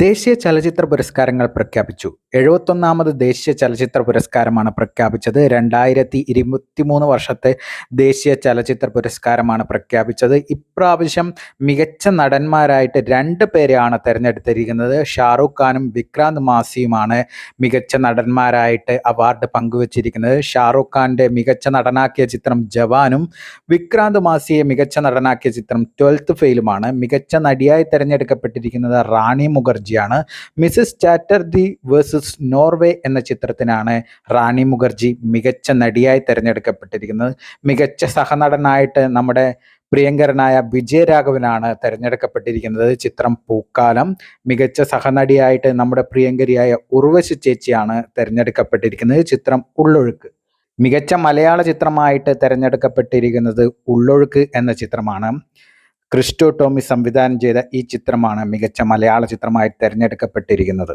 ദേശീയ ചലച്ചിത്ര പുരസ്കാരങ്ങൾ പ്രഖ്യാപിച്ചു. എഴുപത്തൊന്നാമത് ദേശീയ ചലച്ചിത്ര പുരസ്കാരമാണ് പ്രഖ്യാപിച്ചത്. രണ്ടായിരത്തി ഇരുപത്തിമൂന്ന് വർഷത്തെ ദേശീയ ചലച്ചിത്ര പുരസ്കാരമാണ് പ്രഖ്യാപിച്ചത്. ഇപ്രാവശ്യം മികച്ച നടന്മാരായിട്ട് രണ്ട് പേരെയാണ് തിരഞ്ഞെടുത്തിരിക്കുന്നത്. ഷാറൂഖ് ഖാനും വിക്രാന്ത് മാസിയുമാണ് മികച്ച നടന്മാരായിട്ട് അവാർഡ് പങ്കുവച്ചിരിക്കുന്നത്. ഷാറൂഖ് ഖാന്റെ മികച്ച നടനാക്കിയ ചിത്രം ജവാനും വിക്രാന്ത് മാസിയെ മികച്ച നടനാക്കിയ ചിത്രം ട്വൽത്ത് ഫെയിലുമാണ്. മികച്ച നടിയായി തിരഞ്ഞെടുക്കപ്പെട്ടിരിക്കുന്നത് റാണി മുഖർജിയാണ്. മിസസ് ചാറ്റർജി വേഴ്സസ് നോർവേ എന്ന ചിത്രത്തിനാണ് റാണി മുഖർജി മികച്ച നടിയായി തിരഞ്ഞെടുക്കപ്പെട്ടിരിക്കുന്നത്. മികച്ച സഹനടനായിട്ട് നമ്മുടെ പ്രിയങ്കരനായ വിജയരാഘവനാണ് തിരഞ്ഞെടുക്കപ്പെട്ടിരിക്കുന്നത്. ചിത്രം പൂക്കാലം. മികച്ച സഹനടിയായിട്ട് നമ്മുടെ പ്രിയങ്കരിയായ ഉർവശി ചേച്ചിയാണ് തിരഞ്ഞെടുക്കപ്പെട്ടിരിക്കുന്നത്. ചിത്രം ഉള്ളൊഴുക്ക്. മികച്ച മലയാള ചിത്രമായിട്ട് തിരഞ്ഞെടുക്കപ്പെട്ടിരിക്കുന്നത് ഉള്ളൊഴുക്ക് എന്ന ചിത്രമാണ്. ക്രിസ്റ്റോ ടോമി സംവിധാനം ചെയ്ത ഈ ചിത്രമാണ് മികച്ച മലയാള ചിത്രമായി തിരഞ്ഞെടുക്കപ്പെട്ടിരിക്കുന്നത്.